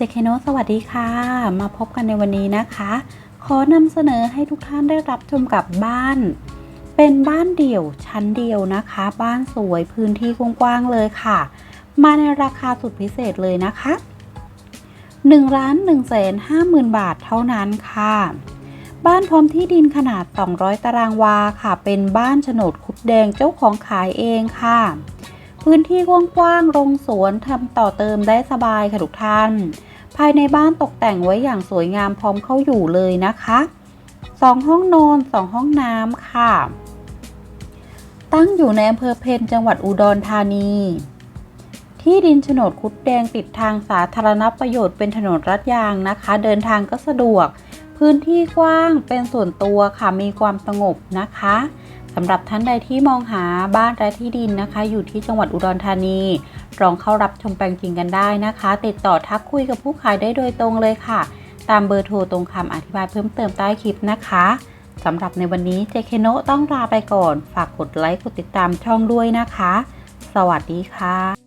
เจเคโนสวัสดีค่ะ มาพบกันในวันนี้นะคะ ขอนำเสนอให้ทุกท่านได้รับชมกับบ้าน เป็นบ้านเดี่ยวชั้นเดียวนะคะ บ้านสวยพื้นที่กว้างๆเลยค่ะ มาในราคาสุดพิเศษเลยนะคะ1ล้าน1แสน5หมื่นบาทเท่านั้นค่ะ บ้านพร้อมที่ดินขนาด 200 ตารางวาค่ะ เป็นบ้านโฉนดคุดแดงเจ้าของขายเองค่ะ พื้นที่กว้างๆโรงสวนทำต่อเติมได้สบายค่ะทุกท่าน ภายในบ้านตกแต่งไว้อย่างสวยงามพร้อมเข้าอยู่เลยนะคะสองห้องนอนสองห้องน้ำค่ะ ตั้งอยู่ในอำเภอเพนจังหวัดอุดรธานี ที่ดินโฉนดคุดแดงติดทางสาธารณประโยชน์เป็นถนนรัดยางนะคะ เดินทางก็สะดวก พื้นที่กว้างเป็นส่วนตัวค่ะมีความสงบนะคะำหรับท่านใดที่มองหาบ้านและที่ดินนะคะ อยู่ที่จังหวัดอุดรธานีลองเข้ารับชมแปลงจริงกันได้นะคะ ติดต่อทักคุยกับผู้ขายได้โดยตรงเลยค่ะ ตามเบอร์โทรตรงคำอธิบายเพิ่มเติมใต้คลิปนะคะสำหรับในวันนี้เจเคโนต้องลาไปก่อน ฝากกดไลค์กดติดตามช่องด้วยนะคะ สวัสดีค่ะ